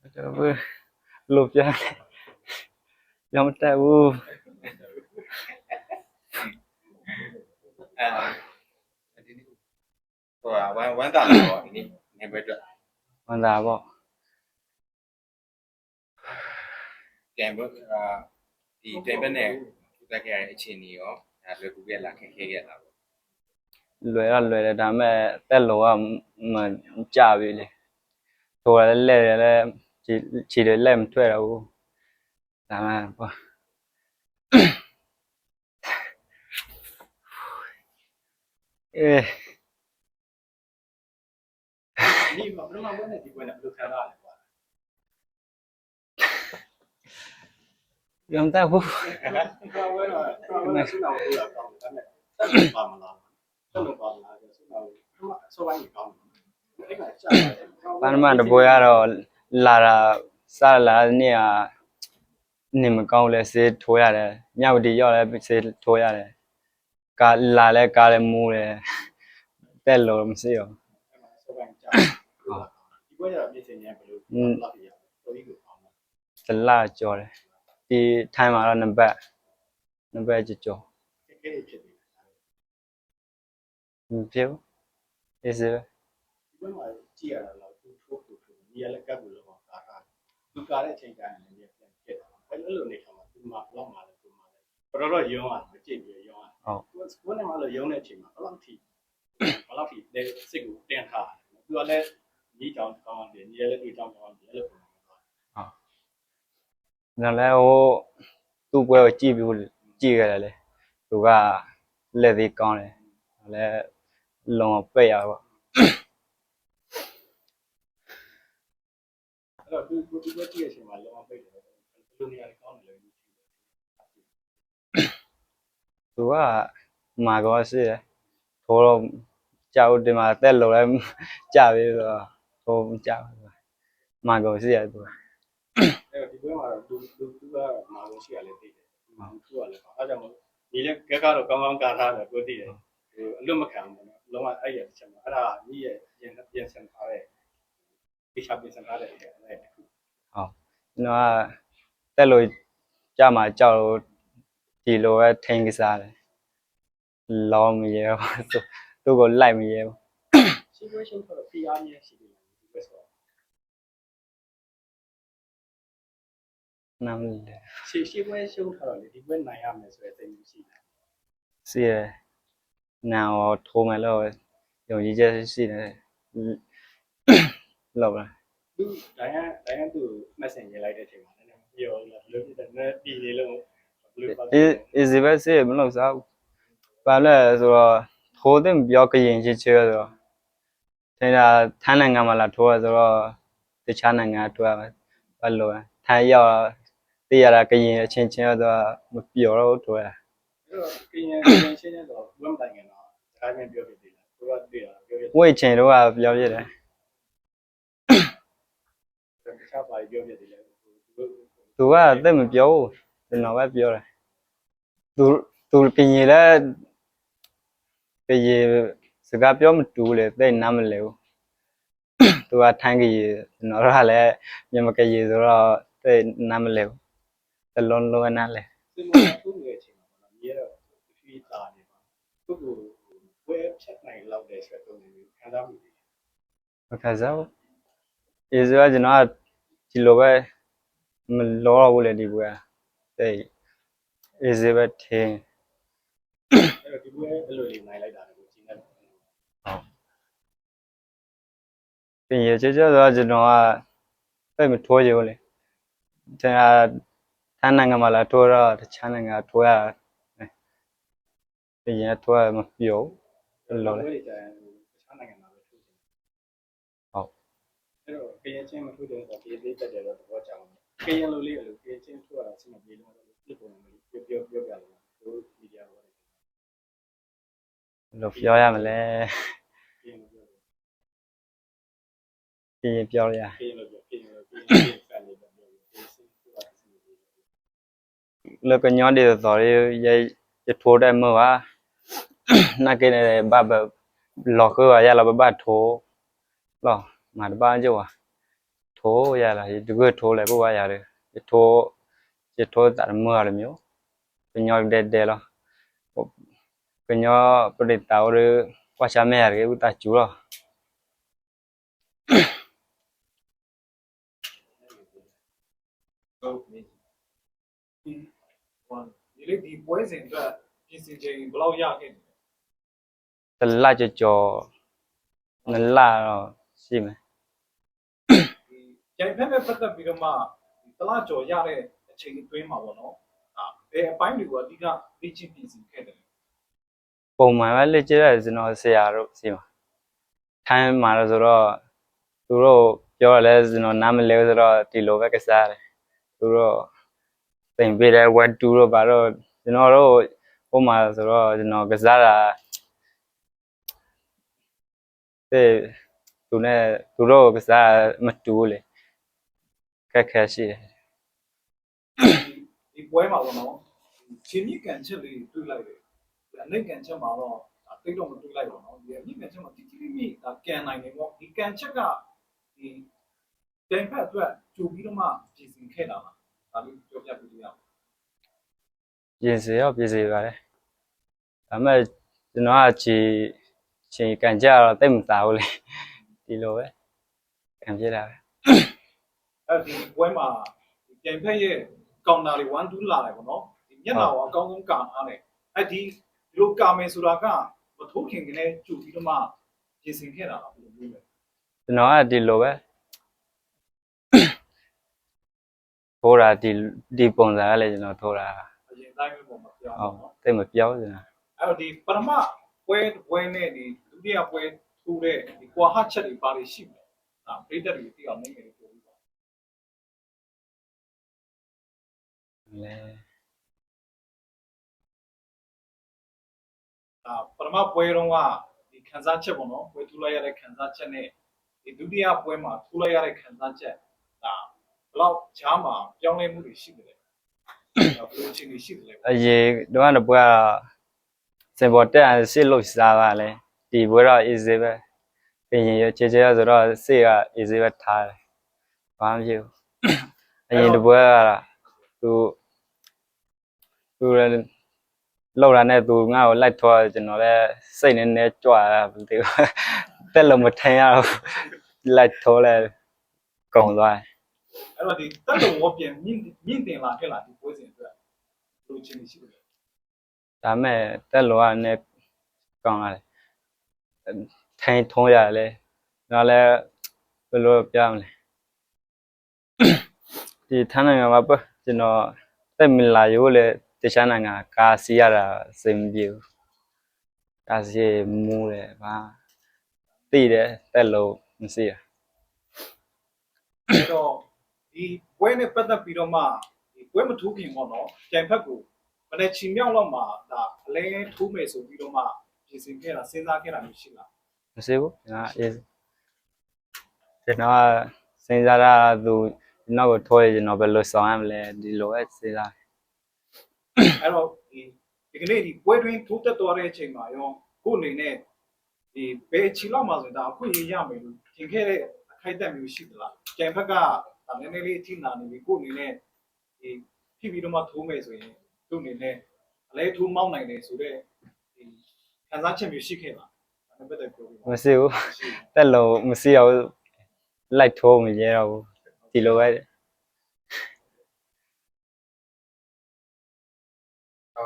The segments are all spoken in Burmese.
တော့ဘယ်လိုပြလဲရောမတက်ဘူးအဲဒီနေ့ဟိုဝမ်းဝမ်းတာတော့ဒီနေ့နေဘက်အတွက်ဝန်တာပေါ့ကံဘအာဒီတိုင်ဘက်နဲ့တက်ခဲ့ရတဲ့အခြေအနေရောဒါလွယ်ကူခဲ့လားခက်ခဲခဲ့လားပေါ့လွယ်တော့လွယ်တယ်ဒါပေမဲ့တက်လို့ကမကြပြီလေထိုးရလဲလဲရလဲခြေခြေတွေလက် မထွက်တော့ဘူးဒါမှပေါ့အေးဒီမှာဘယ်မှာဘယ်နဲ့ဒီပွဲနဲ့ဘယ်လိုခံရလဲကွာရော မတက်ဘူးကွာဝဲတော့ကွာဝဲတော့ဆုနာကိုလာကောင်းတယ်ဒါနဲ့တက်လို့ပါမလားတက်လို့ပါမလားဆုနာကိုဆောပိုင်းကောင်းတယ်အဲ့ကကြာတယ်ပန်းမတပွဲကတော့လာတာစလာတဲ့နေ့ကနေမကောင်းလဲစေးထိုးရတယ်ညဝတီရောက်လဲစေးထိုးရတယ်ကာလာလဲကားလဲမူးတယ်တက်လို့မရှိရောဆောပိုင်းကြာဒီပွဲကတော့ပြင်ဆင်နေဘယ်လိုလောက်ပြရတော်ကြီးကိုကောင်းတယ်တလကြော်တယ်ဒီထိုင်းမှာတော့နံပါတ်နံပါတ်ကြော်တကယ်ဖြစ်တယ်မပြေဘူးအေးစေးပဲဒီပွဲမှာကြည့်ရတာတော့သူထိုးထိုးထိုး ဒီရလက်ကပ်ကိုလောကာတာသူကားတဲ့အချိန်တိုင်းလည်းပြန်ပြန်ဖြစ်တယ်အဲ့လိုနေခါမှာသူမှဘလောက်မှလည်းသူမှလည်းတော်တော်ရုံးရတယ်မကြည့်ပြီးရုံးရတယ်သူကဘယ်နဲ့မှလည်းရုံးတဲ့အချိန်မှာဘလောက်ထိဘလောက်ထိလက်စိတ်ကိုတင်ထားတယ်သူကလည်းညီကြောင်ကောင်းတယ်ညီလည်းတွေ့ကြောင်ကောင်းတယ်အဲ့လိုပုံစံမျိုးနောက်လဲဟိုသူ့ပွဲကိုကြည့်ပြီးကြည့်ခဲ့တယ်လေသူကလက်သေးကောင်းတယ်လဲလုံအောင်ပိတ်ရပါ အဲ့တော့သူသူသူကကြည့်ရချိန်မှာလောအောင်ပိတ်တယ်ဘယ်လိုနေရာကောင်းတယ်လဲသူကမာကောရှိတယ်ထိုးတော့ကြောက်ဒီမှာတက်လို့လဲကြပြီဆိုတော့ထိုးမကြောက်ဘူးမာကောရှိတယ်သူကအဲ့တော့ဒီပွဲမှာတော့သူသူသူကမာလို့ရှိရလဲသိတယ်သူကလည်းအားကြောင့်ညီလည်းကက်ကတော့ကောင်းကောင်းကာထားတယ်ကိုသိတယ်ဟိုအလွတ်မခံဘူးနော်လုံးဝအဲ့ရတစ်ချက်မှာအဲ့ဒါညီရဲ့ပြင်ပြင်ဆင်ထားတဲ့ ဒီချပြင်ဆင်ထားတဲ့အဲ့ဒါတစ်ခုကျွန်တော်ကတက်လို့ကြမှာကြောက်လို့ဒီလိုပဲထိန်ကစားတယ်လောမရဲဘူးသူသူ့ကိုလိုက်မရဲဘူးရှိပွဲရှင်းတော့ PR မြဲရှိတယ်ဒီပွဲဆိုနားမလဲရှေ့ရှေ့ပွဲရှုံးထားတော့လေဒီပွဲနိုင်ရမယ်ဆိုတဲ့စိတ်မျိုးရှိတယ်စီရနာရောထိုးမယ်လို့ယုံကြည်ချက်ရှိတယ် လောက်ပါသူဒိုင်ယန်ဒိုင်ယန်သူမက်ဆင်ရေးလိုက်တဲ့အချိန်မှာလည်းပြောလာဘယ်လိုဖြစ်တယ်နဲ့ပြည်နေလို့ဘယ်လိုပါလဲအေးအေးစီပဲစီမလို့စားဘူးဘာလဲဆိုတော့ထိုးတဲ့ပြောကရင်ချစ်ချဲဆိုတော့ထင်တာထိုင်းနိုင်ငံမှာလာထိုးရဆိုတော့တခြားနိုင်ငံထိုးရမယ်ဘာလို့လဲထိုင်းရောက်တည်ရတာကရင်အချင်းချင်းတော့မပြောတော့ထိုးရအဲ့တော့ကရင်ကရင်ရှင်းနေတော့ဝမ်တိုင်ကတော့ဒါမှမပြောပြသေးလားသူကတွေ့တာပြောပြဝိတ်ချင်တော့ပြောပြတယ်တယ်တခြားပါပြောပြသေးတယ်သူ သူကတက်မပြောဘူးကျွန်တော်ပဲပြောတယ်သူသူကရင်လည်းကရင်စကားပြောမတူလေသိနားမလဲဘူးသူကထိုင်းကရင်ကျွန်တော်ကလည်းမြန်မာကရင်ဆိုတော့သိနားမလဲဘူးတလုံးလုံးနားလဲသူမသူ့ငယ်ချင်းမှာပေါ့နော်မြေတော့ဖြီးသားနေပါသူ့ကိုဝဲဖြတ်နိုင်လောက်တဲ့ဆိုတော့သူခံစားမှုတွေမခါစားဘူးအေးဆိုတော့ကျွန်တော်ကဒီလိုပဲ မလောတော့ဘူးလေဒီပွဲသိအေးစေပဲထင်းအဲ့တော့ဒီပွဲအဲ့လိုလေးနိုင်လိုက်တာကိုကျင်းနေတယ်ပြင်ရချေချေဆိုတော့ကျွန်တော်ကသိမထိုးကြဘူးလေကျွန်တော်ထိုင်းနိုင်ငံမှာလာထိုးတော့တခြားနိုင်ငံထိုးရပြင်ရထိုးရမပြောဘူးလောလေပွဲကြရင်တခြားနိုင်ငံမှာပဲထိုးတယ်ဟုတ်အဲ့တော့ကရင်ချင်းမထိုးတယ်ဆိုတော့ဒီလေးတက်တယ်တော့သဘောကျအောင် ကရင်လိုလေးအဲ့လိုကရင်ချင်းထိုးရတာစမပြေလို့ပြပုံမျိုးပြောပြောပြောပြလို့သူမီဒီယာပေါ်တယ်လို့ပြောရမလဲကရင်လိုပြောတယ်ပြင်ပြောရကရင်လိုပြောကရင်လိုကရင်ဖန်လေးပြောပြောကရင်ချင်းထိုးတာစမပြေလို့လောကညောဒီတော်ရရရထိုးတယ်မဟုတ်နာကနေဘဘလောကရရလာဘဘထိုးလောမာတပန်းကျော် ထိုးရလာဒီကွထိုးလဲဘဝရတယ်ဒီထိုးဒီထိုးတာမရမျိုးပညောတဲ့တဲ့လောပညောပရိတာဝရကွာချမဲရကေဥတာကျူလောဟုတ်ပြီဒီဟိုဒီလေးဒီပွဲစဉ်အတွက်ပြင်ဆင်ချိန်ဘယ်လောက်ရခဲ့လဲတလကြကြောနလာတော့ရှိမယ် ဒီကြိုင်ဖက်နဲ့ပတ်သက်ပြီးတော့မှဒီတလားကြော်ရတဲ့အချိန်အတွင်းမှာပေါ့နော်အာဘယ်အပိုင်းတွေကိုအဓိကလေ့ကျင့်ပြင်ဆင်ခဲ့တယ်လဲပုံမှန်ပဲလက်ကျတဲ့ကျွန်တော်ဆရာတို့ရှိမှာထိုင်းမှာတော့ဆိုတော့သူတို့ပြောရလဲကျွန်တော်နားမလဲဆိုတော့ဒီလိုပဲကစားတယ်သူတို့သင်ပေးတဲ့ web 2တော့ဘာတော့ကျွန်တော်တို့ဟိုမှာဆိုတော့ကျွန်တော်ကစားတာတဲ့သူနဲ့သူတို့ကစားမတူဘူးလေ ခက်ခဲရှိတယ်ဒီဒီပွဲမှာပေါ့နော်ချင်းမြင့်ကန်ချက်လေးတွေ့လိုက်တယ်ဒီအနိုင်ကန်ချက်မှာတော့ဒါတိတ်တော့မတွေ့လိုက်တော့နော်ဒီအမြင့်ကန်ချက်မှာတိတိလေးလေးဒါကန်နိုင်တယ်ပေါ့ဒီကန်ချက်ကဒီကြိုင်ဖက်အတွက်ကြိုပြီးတော့မှပြင်ဆင်ခဲ့တာလားဒါလေးပြောပြပေးလို့ရအောင်ပြင်စေရောပြင်စေပါလေဒါပေမဲ့ကျွန်တော်ကခြေခြေကန်ကြတော့တိတ်မသားဘူးလေဒီလိုပဲကန်ပြတာပဲ အဲ့ဒီပွဲမှာဒီပြိုင်ဖက်ရဲ့ကောင်တာတွေ1 2လာတယ်ပေါ့နော်ဒီမျက်နှာကိုအကောင်းဆုံးကာထားတယ်အဲ့ဒီဒီလိုကာမယ်ဆိုတာကမထိုးခင်ကလေးကြိုပြီးတော့မှပြင်ဆင်ခဲ့တာလားဘယ်လိုမျိုးလဲကျွန်တော်ကဒီလိုပဲထိုးတာဒီဒီပုံစံကလည်းကျွန်တော်ထိုးတာအရင်တိုင်းပဲပုံမှာပြောဟုတ်င်းနော်တိတ်မပြောစင်တာအဲ့တော့ဒီပထမပွဲတစ်ပွဲနဲ့ဒီဒုတိယပွဲထိုးတဲ့ဒီကွာဟချက်တွေပါလိရှိမယ်ဒါပြည့်တဲ့တွေတိအောင်နေနေပြော လဲဒါပထမပွဲတုန်းကဒီခံစားချက်ပေါ့နော်ပွဲထိုးလိုက်ရတဲ့ခံစားချက်နဲ့ဒီဒုတိယပွဲမှာထိုးလိုက်ရတဲ့ခံစားချက်ဒါဘယ်လောက်ဂျားမှာပြောင်းလဲမှုတွေရှိတယ်လဲဒါဘယ်လိုအခြေအနေရှိတယ်လဲအရေတော့ကတော့ပွဲကစင်ပေါ်တက်အောင်စစ်လို့စားပါလေဒီပွဲတော့ easy ပဲပြင်ရင်ရချေချေဆိုတော့စစ်က easy ပဲထားတယ်ဘာမှမဖြစ်ဘူးအရင်တစ်ပွဲကသူ သူလည်းလောက်တာနဲ့သူငါ့ကိုလိုက်ထွားကျွန်တော်လည်းစိတ်နည်းနည်းကြွားတာမသိဘူးတက်လို့မထင်ရဘူးလိုက်ထိုးလဲကုန်သွားတယ်အဲ့တော့ဒီတက်လုံဝပြန်မြင့်မြင့်တင်လာခဲ့လာဒီပွဲစဉ်အတွက်ဘယ်လိုအခြေအနေရှိတယ်လဲဒါမဲ့တက်လို့ကလည်းကောင်းလာတယ်ထိုင်ထုံးရတယ်လေဒါလည်းဘယ်လိုပြောမလဲဒီထန်းနိုင်ငံမှာပေါ့ကျွန်တော်တက်မလာရိုးလေ တခြားနိုင်ငံကာစီရတာစင်မပြေဘူးကာစီမူးတယ်ဘာသိတယ်တက်လို့မစီရအဲ့တော့ဒီပွဲနဲ့ပတ်သက်ပြီးတော့မှဒီပွဲမထိုးခင်ပေါ့နော်ကြိုင်ဖက်ကိုမနေ့ချီမြောက်တော့မှဒါအလဲထိုးမယ်ဆိုပြီးတော့မှပြင်ဆင်ခဲ့တာစဉ်းစားခဲ့တာမျိုးရှိလားမစီဘူးငါအေးကျွန်တော်ကစဉ်းစားတာသူကျွန်တော်ကိုထိုးရကျွန်တော်ဘယ်လိုဆောင်ရမလဲဒီလိုပဲစဉ်းစား အဲ့တော့ဒီဒီကနေ့ဒီပွဲတွင်ထိုးတက်သွားတဲ့အချိန်မှာရောကို့အနေနဲ့ဒီဘယ်ချီလောက်မှဆိုရင်ဒါအခုရရမယ်လို့သင်ခဲ့တဲ့အခိုက်အတန့်မျိုးရှိသလားကြိုင်ဖက်ကဒါနည်းနည်းလေးအထိနာနေပြီကို့အနေနဲ့ဒီဖြစ်ပြီးတော့မှထိုးမယ်ဆိုရင်သူ့အနေနဲ့အလဲထိုးမောင်းနိုင်တယ်ဆိုတော့ဒီခံစားချက်မျိုးရှိခဲ့လားဒါနဲ့ပတ်သက်ပြောပြပါမစီဘူးရှိတယ်တက်လို့မစီရဘူးလိုက်ထိုးမရဲတော့ဘူးဒီလိုပဲ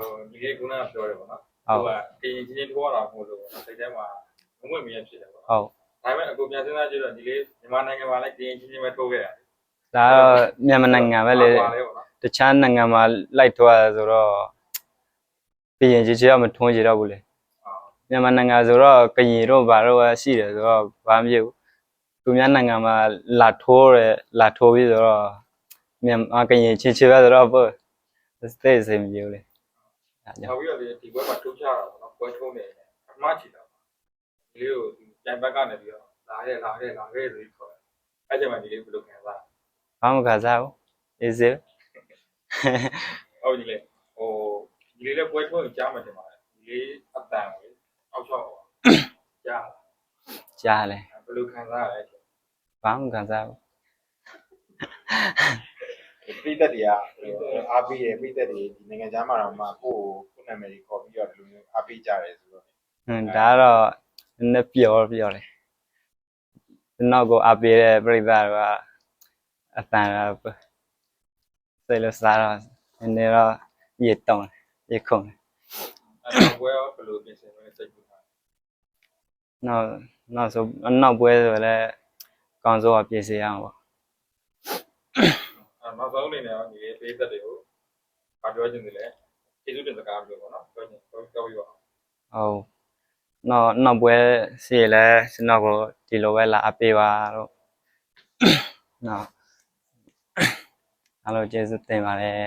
ဟိုဒီလေးကုနာပြောတယ်ပေါ့နော်ဟုတ်ကကရင်ချင်းချင်းထိုးရတာမဟုတ်လို့စိတ်ထဲမှာငွေ့မရဖြစ်တယ်ပေါ့ဟုတ်ဒါပေမဲ့အခုပြန်စဉ်းစားကြည့်တော့ဒီလေးမြန်မာနိုင်ငံမှာလည်းကရင်ချင်းချင်းပဲထိုးခဲ့ရတယ်ဒါတော့မြန်မာနိုင်ငံပဲလေပါလေပေါ့နော်တခြားနိုင်ငံမှာလိုက်ထိုးရတယ်ဆိုတော့ပြည်ရင်ကြီးချေမထွန်းကြတော့ဘူးလေဟုတ်မြန်မာနိုင်ငံဆိုတော့ကရင်တို့ဘာတို့ပဲရှိတယ်ဆိုတော့ဘာမှမဖြစ်ဘူးသူများနိုင်ငံမှာလာထိုးတယ်လာထိုးပြီးဆိုတော့မြန်မာကရင်ချင်းချေပဲဆိုတော့ပေါ့စတဲ့စေမပြေဘူးလေဒါကြောင့် နောက်ပြီးတော့ဒီဒီဘက်မှာထိုးချတာပေါ့နော်ပွဲထိုးနေတယ်အမှားချီတာဒီလေးကိုဒီကြိုင်ဘက်ကနေပြီးတော့လာခဲ့လာခဲ့လာခဲ့ဆိုပြီးခေါ်တယ်အဲ့ချိန်မှာဒီလေးဘယ်လိုခံစားဘာမှမကစားဘူး easy ဟုတ်ဒီလေဟိုဒီလေးလည်းပွဲထိုးရင်ကြားမှတင်ပါတယ်ဒီလေးအတန်ကိုအောက်ချောက်ကြားကြားလေဘယ်လိုခံစားရလဲဘာမှမကစားဘူး ပြည်သက်တွေကအားပေးတယ်ပြည်သက်တွေဒီနိုင်ငံသားမှာတော့မှကိုယ့်ကိုကိုယ့်နာမည်ကြီးခေါ်ပြီးတော့ဒီလိုမျိုးအားပေးကြတယ်ဆိုတော့ဟွန်းဒါကတော့နည်းနည်းပျော်ပြောတယ်နောက်ကိုအပေးတဲ့ပြိဿကအတန်တော့စိတ်လို့စားတော့နည်းနည်းတော့ရေတုံးရေခုန်အဲ့တော့ဘွဲရောဘယ်လိုပြင်ဆင်လဲစိတ်ကူတာနောက်နောက်ဆိုနောက်ပွဲဆိုလည်းကောင်းစိုးကပြင်စေရအောင်ပေါ့အဲ့ နောက်ဆုံးအနေနဲ့ရောဒီပေးသက်တွေကိုဘာပြောချင်တယ်လဲကျေးဇူးတင်စကားပြောပါတော့ပြောချင်ပြောပြောပြပါဦးဟုတ်နောက်နောက်ပွဲစီလဲကျွန်တော်ကိုဒီလိုပဲလာအပေးပါတော့နောက်အားလုံးကျေးဇူးတင်ပါတယ်